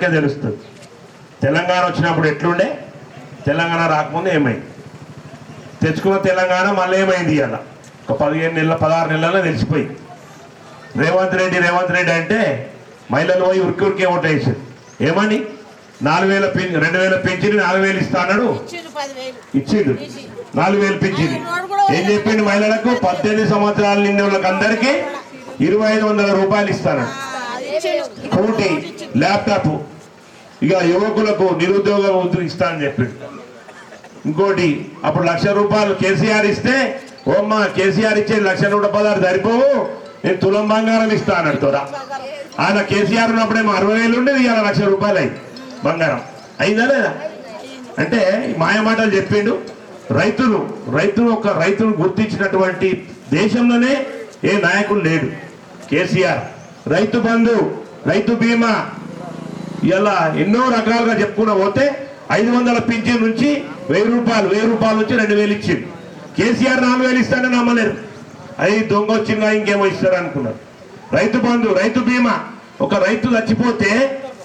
ఇంకా తెలుస్తుంది. తెలంగాణ వచ్చినప్పుడు ఎట్లుండే? తెలంగాణ రాకముందు ఏమైంది? తెచ్చుకున్న తెలంగాణ మళ్ళీ ఏమైంది ఇవాళ ఒక పదిహేను నెలల పదహారు నెలల్లో తెలిసిపోయింది. రేవంత్ రెడ్డి రేవంత్ రెడ్డి అంటే మహిళలు పోయి ఉరికి ఉరికే ఓటేసారు ఏమని? నాలుగు వేల పెంచి రెండు వేల పెంచి నాలుగు వేలు ఇస్తా అన్నాడు? ఇచ్చిండు నాలుగు వేలు పెంచింది. ఏం చెప్పిండు మహిళలకు? పద్దెనిమిది సంవత్సరాలు నిండిన వాళ్ళకి అందరికీ ఇరవై ఐదు వందల రూపాయలు ఇస్తాను కోటి ల్యాప్టాప్. ఇక యువకులకు నిరుద్యోగ వృత్తులు ఇస్తా అని చెప్పిండు ఇంకోటి అప్పుడు లక్ష రూపాయలు కేసీఆర్ ఇస్తే ఓమ్మ కేసీఆర్ ఇచ్చే లక్ష నూట పదహారు సరిపోవు నేను తులం బంగారం ఇస్తా అన్నాడు తోరా ఆయన కేసీఆర్ ఉన్నప్పుడేమో అరవై వేలు ఉండేది ఇవాళ లక్ష రూపాయలు అయింది బంగారం. అయిందా లేదా? అంటే మాయమాటలు చెప్పిండు. రైతులు రైతులు ఒక రైతును గుర్తించినటువంటి దేశంలోనే ఏ నాయకుడు లేడు. కేసీఆర్ రైతు బంధు రైతు బీమా ఇలా ఎన్నో రకాలుగా చెప్పుకున్న పోతే ఐదు వందల పింఛన్ నుంచి వెయ్యి రూపాయలు వెయ్యి రూపాయల నుంచి రెండు వేలు ఇచ్చింది కేసీఆర్ నాలుగు వేలు ఇస్తానని నమ్మలేరు. అది దొంగ వచ్చిందా ఇంకేమో ఇస్తారు అనుకున్నారు. రైతు బంధు రైతు బీమా. ఒక రైతు చచ్చిపోతే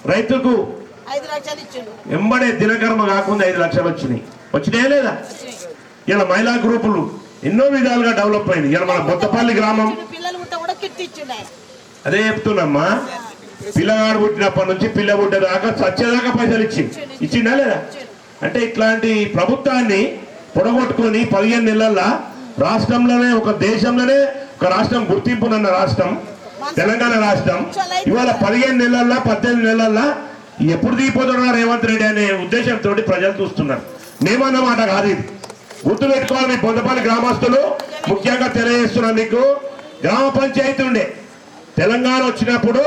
రైతుకు ఎంబడే దినకర్మ కాకుండా ఐదు లక్షలు వచ్చినాయి. వచ్చినాయా లేదా? ఇలా మహిళా గ్రూపులు ఎన్నో విధాలుగా డెవలప్ అయింది ఇలా మన బొత్తపల్లి గ్రామం అదే చెప్తున్నమ్మా పిల్లగాడు పుట్టినప్పటి నుంచి పిల్ల పుట్టేదాకా చచ్చేదాకా పైసలు ఇచ్చింది ఇచ్చిందా లేదా? అంటే ఇట్లాంటి ప్రభుత్వాన్ని పొడగొట్టుకొని పదిహేను నెలల్లో రాష్ట్రంలోనే ఒక దేశంలోనే ఒక రాష్ట్రం గుర్తింపునన్న రాష్ట్రం తెలంగాణ రాష్ట్రం. ఇవాళ పదిహేను నెలల్లో పద్దెనిమిది నెలల్లో ఎప్పుడు దిగిపోతున్నా రేవంత్ రెడ్డి అనే ఉద్దేశంతో ప్రజలు చూస్తున్నారు. మేమన్నమాట కాదు ఇది. గుర్తు పెట్టుకోవాలి మీ బొందపల్లి గ్రామస్తులు. ముఖ్యంగా తెలియజేస్తున్నాను మీకు. గ్రామ పంచాయతీ ఉండే. తెలంగాణ వచ్చినప్పుడు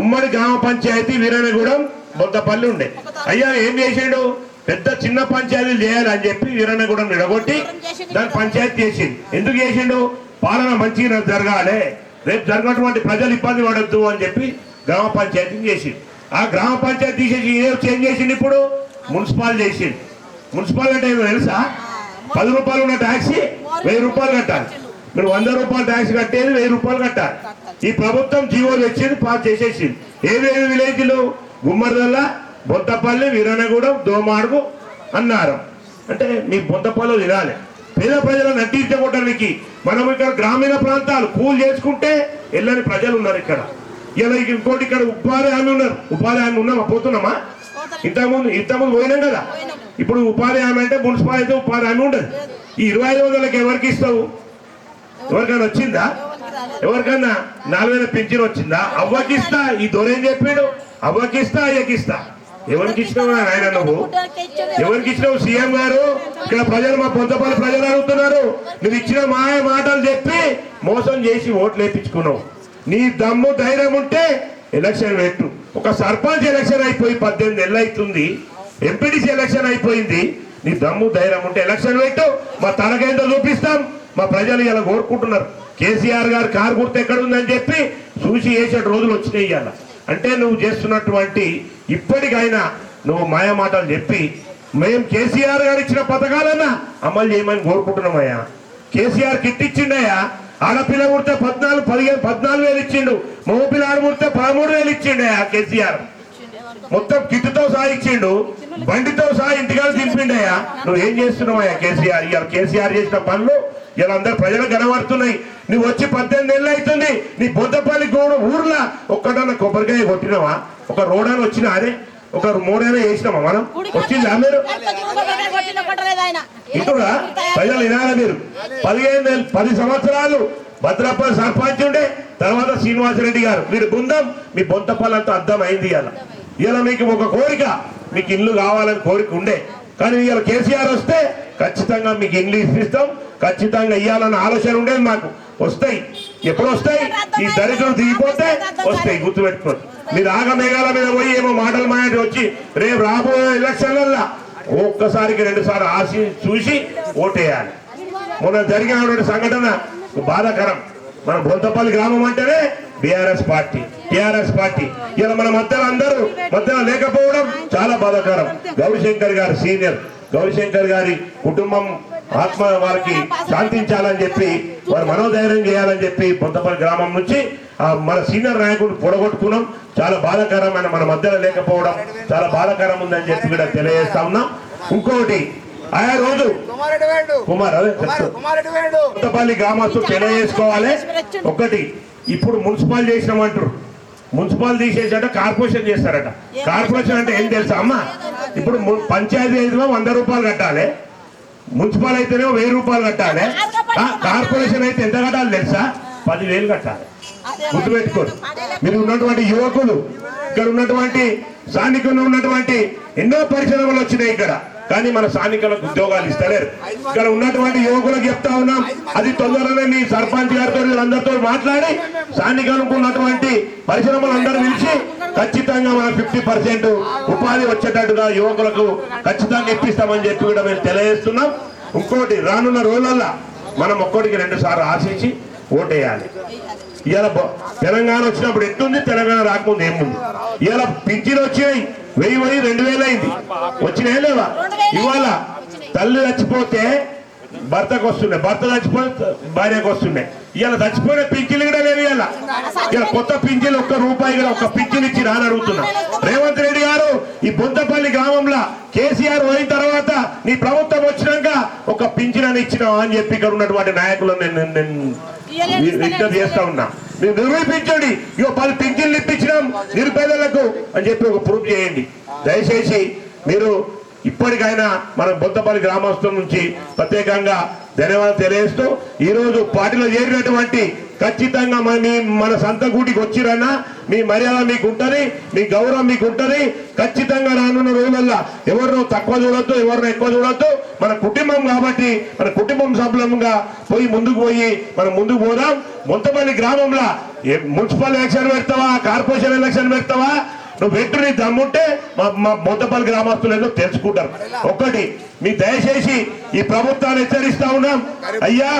ఉమ్మడి గ్రామ పంచాయతీ వీరనగూడెం బొద్దపల్లి ఉండే. అయ్యా ఏం చేసిండు? పెద్ద చిన్న పంచాయతీలు చేయాలని చెప్పి వీరనగూడెం విడగొట్టి దాని పంచాయతీ చేసిండు. ఎందుకు చేసిండు? పాలన మంచిగా జరగాలి. రేపు జరిగినటువంటి ప్రజలు ఇబ్బంది పడద్దు అని చెప్పి గ్రామ పంచాయతీని చేసిండు. ఆ గ్రామ పంచాయతీ తీసేసి ఏం చేంజ్ చేసిండు ఇప్పుడు? మున్సిపాల్ చేసిండు. మున్సిపాల్ అంటే ఏమో తెలుసా? పది రూపాయలు ఉన్న ట్యాక్సీ వెయ్యి రూపాయలు కట్టాలి. మీరు వంద రూపాయలు ట్యాక్స్ కట్టేది వెయ్యి రూపాయలు కట్టాలి. ఈ ప్రభుత్వం జీవో తెచ్చింది పాస్ చేసేసింది. ఏవేవి విలేజ్లు? గుమ్మడిదల్ల బొద్దపల్లి వీరనగూడెం దోమాడుగు అన్నారు. అంటే మీ బొద్దపల్లి వినాలి పేద ప్రజలను నటించకూడడానికి మనం ఇక్కడ గ్రామీణ ప్రాంతాలు కూల్ చేసుకుంటే వెళ్ళని ప్రజలు ఉన్నారు ఇక్కడ. ఇలా ఇంకోటి ఇక్కడ ఉపాధి హామీ ఉన్నారు. ఉపాధి హామీ ఉన్నామా? పోతున్నామా? ఇంతకుముందు ఇంతకుముందు పోయినాం కదా? ఇప్పుడు ఉపాధి హామీ అంటే మున్సిపాలిటీ ఉపాధి హామీ ఉండదు. ఈ ఇరవై ఐదు వందలకి ఎవరికి ఇస్తావు? ఎవరికైనా వచ్చిందా? ఎవరికన్నా నాలుగు వేల పింఛన్ వచ్చిందా? అవ్వకిస్తా ఈ దొరేం చెప్పాడు. అవ్వకిస్తా అయ్యకిస్తా. ఎవరికి ఇచ్చినావు ఆయన నువ్వు? ఎవరికి ఇచ్చినావు? సీఎం గారు? ఇక్కడ ప్రజలు మా పొంతపల్లి ప్రజలు అడుగుతున్నారు. నువ్వు ఇచ్చిన మాయ మాటలు చెప్పి మోసం చేసి ఓట్లు వేపించుకున్నావు. నీ దమ్ము ధైర్యం ఉంటే ఎలక్షన్ పెట్టు. ఒక సర్పంచ్ ఎలక్షన్ అయిపోయి పద్దెనిమిది నెలలు అవుతుంది. ఎంపీటీసీ ఎలక్షన్ అయిపోయింది. నీ దమ్ము ధైర్యం ఉంటే ఎలక్షన్ పెట్టు. మా తనకేందో చూపిస్తాం. మా ప్రజలు ఇలా కోరుకుంటున్నారు. కేసీఆర్ గారు కారు గుర్తు ఎక్కడ ఉందని చెప్పి చూసి వేసే రోజులు వచ్చినాయి ఇవాళ. అంటే నువ్వు చేస్తున్నటువంటి ఇప్పటికైనా నువ్వు మాయ మాటలు చెప్పి మేము కేసీఆర్ గారు ఇచ్చిన పథకాలన్నా అమలు చేయమని కోరుకుంటున్నామయ్యా. కేసీఆర్ కిట్ ఇచ్చిండయ్యా ఆడపిల్ల పుడితే పద్నాలుగు పదిహేను పద్నాలుగు వేలు ఇచ్చిండు. మగ ఆడ పుడితే పదమూడు వేలు ఇచ్చిండయ్యా కేసీఆర్. మొత్తం కిట్టుతో సహా ఇచ్చిండు. బండితో సహా ఇంటికాడ దింపిండయ్యా నువ్వు ఏం చేస్తున్నావయ్యా కేసీఆర్? ఇవాళ కేసీఆర్ చేసిన పనులు ఇలా అందరు ప్రజలు కనబడుతున్నాయి నువ్వు వచ్చి పద్దెనిమిది నెలలు అవుతుంది. నీ బొద్దపల్లి గోడ ఊర్లో ఒక్కడన్నా కొబ్బరికాయ కొట్టినావా? ఒక రోడని వచ్చినా అదే ఒక మూడైనా వేసినామా మనం? వచ్చిందా మీరు? కొట్టిన ప్రజలు వినాలి మీరు. పదిహేను నెలలు పది సంవత్సరాలు భద్రపల్లి సర్పంచ్ ఉండే తర్వాత శ్రీనివాసరెడ్డి గారు. మీరు బృందం మీ బొంతపల్లంతా అర్థం అయింది ఇలా ఇలా మీకు ఒక కోరిక. మీకు ఇల్లు కావాలని కోరిక ఉండే. కానీ ఇవాళ కేసీఆర్ వస్తే ఖచ్చితంగా మీకు ఇల్లు ఇస్తాం ఖచ్చితంగా ఇవ్వాలన్న ఆలోచన ఉండేది మాకు. వస్తాయి. ఎప్పుడు వస్తాయి? ఈ దరిద్రం దిగిపోతే వస్తాయి. గుర్తుపెట్టుకోండి. మీరు ఆగమేఘాల మీద పోయి ఏమో మాటలు మాట్లాడి వచ్చి రేపు రాబోయే ఎలక్షన్లల్లా ఒక్కసారికి రెండుసార్లు ఆశి చూసి ఓటేయాలి. మొన్న జరిగినటువంటి సంఘటన బాధాకరం. మన బొంతపల్లి గ్రామం అంటేనే బీఆర్ఎస్ పార్టీ టిఆర్ఎస్ పార్టీ. ఇలా మన మధ్యలో అందరూ మధ్యలో లేకపోవడం చాలా బాధాకరం. గౌరీశంకర్ గారు సీనియర్. గౌరీశంకర్ గారి కుటుంబం ఆత్మ వారికి శాంతించాలని చెప్పి వారు మనోధైర్యం చేయాలని చెప్పి బొంతపల్లి గ్రామం నుంచి ఆ మన సీనియర్ నాయకుడు పొడగొట్టుకున్నాం. చాలా బాధాకరమైన మన మధ్యలో లేకపోవడం చాలా బాధాకరం ఉందని చెప్పి కూడా తెలియజేస్తా ఉన్నాం. ఇంకొకటి ఆయా రోజు కుమార్ అదే కొత్తపల్లి గ్రామస్తులు తెలియజేసుకోవాలి. ఒకటి ఇప్పుడు మున్సిపల్ చేసినామంటారు మున్సిపల్ తీసేసట కార్పొరేషన్ చేస్తారట. కార్పొరేషన్ అంటే ఏం తెలుసా అమ్మా? ఇప్పుడు పంచాయతీ వంద రూపాయలు కట్టాలి. మున్సిపల్ అయితేనేమో వెయ్యి రూపాయలు కట్టాలి. కార్పొరేషన్ అయితే ఎంత కట్టాలి తెలుసా? పదివేలు కట్టాలి. గుర్తుపెట్టుకోండి మీరు ఉన్నటువంటి యువకులు ఇక్కడ ఉన్నటువంటి స్థానికంగా ఉన్నటువంటి ఎన్నో పరిశ్రమలు వచ్చినాయి ఇక్కడ. కానీ మన స్థానికులకు ఉద్యోగాలు ఇస్తలేరు. ఇక్కడ ఉన్నటువంటి యువకులకు చెప్తా ఉన్నాం. అది తొందరగానే మీ సర్పంచ్ గారితో వీళ్ళందరితో మాట్లాడి స్థానికులకు ఉన్నటువంటి పరిశ్రమలు అందరూ పిలిచి ఖచ్చితంగా మన ఫిఫ్టీ పర్సెంట్ ఉపాధి వచ్చేటట్టుగా యువకులకు ఖచ్చితంగా ఇప్పిస్తామని చెప్పి కూడా మేము తెలియజేస్తున్నాం. ఇంకోటి రానున్న రోజులల్లో మనం ఒక్కడికి రెండు సార్లు ఆశించి ఓటేయాలి. ఇవాళ తెలంగాణ వచ్చినప్పుడు ఎట్లుంది? తెలంగాణ రాకముందు ఏముంది? ఇవాళ పింఛన్లు వచ్చినాయి. వెయ్యి వెయ్యి రెండు వేలు అయింది. వచ్చినాయి లేవా? ఇవాళ తల్లి చచ్చిపోతే భర్తకు వస్తున్నాయి భర్త చచ్చిపోయి భార్యకు వస్తున్నాయి ఇవాళ చచ్చిపోయిన పింఛన్లు కూడా లేవు ఇవాళ. ఇలా కొత్త పింఛన్లు ఒక్క రూపాయి కూడా ఒక్క పింఛన్ ఇచ్చి అని అడుగుతున్నా. రేవంత్ రెడ్డి గారు ఈ బొంతపల్లి గ్రామంలో కేసీఆర్ పోయిన తర్వాత నీ ప్రభుత్వం వచ్చినాక ఒక పింఛన్ అని ఇచ్చినావా అని చెప్పి ఇక్కడ ఉన్నటువంటి నాయకులు నేను నేను విజ్ఞప్తి చేస్తా ఉన్నా. మీరు నిరూపించండి ఇగో పది పింఛన్లు ఇప్పించినాం నిరుపేదలకు అని చెప్పి ఒక ప్రూఫ్ చేయండి. దయచేసి మీరు ఇప్పటికైనా మన బొంతపల్లి గ్రామస్తుల నుంచి ప్రత్యేకంగా ధన్యవాదాలు తెలియజేస్తూ ఈరోజు పార్టీలో చేరినటువంటి ఖచ్చితంగా మన మీ మన సంత గూటికి వచ్చిరన్నా మీ మర్యాద మీకు ఉంటది మీ గౌరవం మీకు ఉంటది ఖచ్చితంగా రానున్న రోజులల్లో ఎవరినో తక్కువ చూడొద్దు ఎవరినో ఎక్కువ చూడొద్దు. మన కుటుంబం కాబట్టి మన కుటుంబం సభ్యులంగా పోయి ముందుకు పోయి మనం ముందుకు పోదాం. మొంతపల్లి గ్రామంలో ఏ మున్సిపల్ ఎలక్షన్ పెడతావా కార్పొరేషన్ ఎలక్షన్ పెడతావా? నువ్వు వెంటనే దమ్ముంటే మా మా మొంతపల్లి గ్రామస్తులు ఏదో తెలుసుకుంటారు. ఒకటి మీ దయచేసి ఈ ప్రభుత్వాన్ని హెచ్చరిస్తా ఉన్నాం. అయ్యా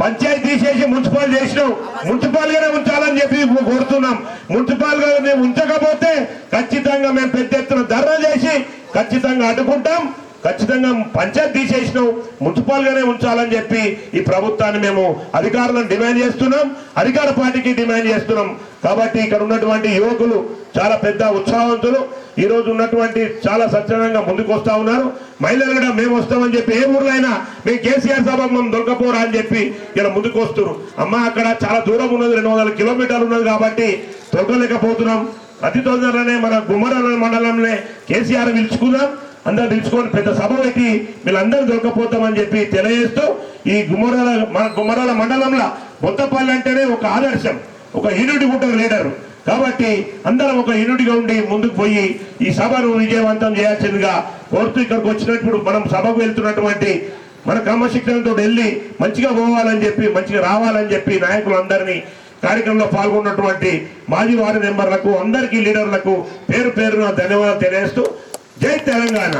పంచాయతీ తీసేసి మున్సిపల్ చేసినాం మున్సిపల్ గానే ఉంచాలని చెప్పి కోరుతున్నాం. మున్సిపల్ మేము ఉంచకపోతే ఖచ్చితంగా మేము పెద్ద ఎత్తున ధర్నా చేసి ఖచ్చితంగా అడ్డుకుంటాం. ఖచ్చితంగా పంచాయతీ తీసేసినాం మున్సిపాల్గానే ఉంచాలని చెప్పి ఈ ప్రభుత్వాన్ని మేము అధికారులను డిమాండ్ చేస్తున్నాం అధికార పార్టీకి డిమాండ్ చేస్తున్నాం. కాబట్టి ఇక్కడ ఉన్నటువంటి యువకులు చాలా పెద్ద ఉత్సాహవంతులు. ఈరోజు ఉన్నటువంటి చాలా సత్యనంగా ముందుకు వస్తూ ఉన్నారు. మహిళలు కూడా మేము వస్తామని చెప్పి ఏ ఊర్లో అయినా మేము కేసీఆర్ సభ మేము దొరకపోరా అని చెప్పి ఇలా ముందుకు వస్తున్నారు. అమ్మ అక్కడ చాలా దూరం ఉన్నది రెండు వందల కిలోమీటర్లు ఉన్నది కాబట్టి దొరకలేకపోతున్నాం అతి తొందరలోనే మన గుమ్మరాల మండలంలో కేసీఆర్ పిలుచుకుందాం. అందరూ పిలుచుకొని పెద్ద సభ పెట్టి వీళ్ళందరూ దొరకపోతామని చెప్పి తెలియజేస్తూ ఈ గుమ్మరాల మన గుమ్మరాల మండలంలో బొత్తపల్లి అంటేనే ఒక ఆదర్శం ఒక యూనిటీ కూడా లీడర్. కాబట్టి అందరం ఒక యూనిట్గా ఉండి ముందుకు పోయి ఈ సభను విజయవంతం చేయాల్సిందిగా కోరుతూ ఇక్కడికి వచ్చినప్పుడు మనం సభకు వెళ్తున్నటువంటి మన క్రమశిక్షణతో వెళ్ళి మంచిగా పోవాలని చెప్పి మంచిగా రావాలని చెప్పి నాయకులందరినీ కార్యక్రమంలో పాల్గొన్నటువంటి మాజీ వార్డు మెంబర్లకు అందరికీ లీడర్లకు పేరు పేరున ధన్యవాదాలు తెలియజేస్తూ జై తెలంగాణ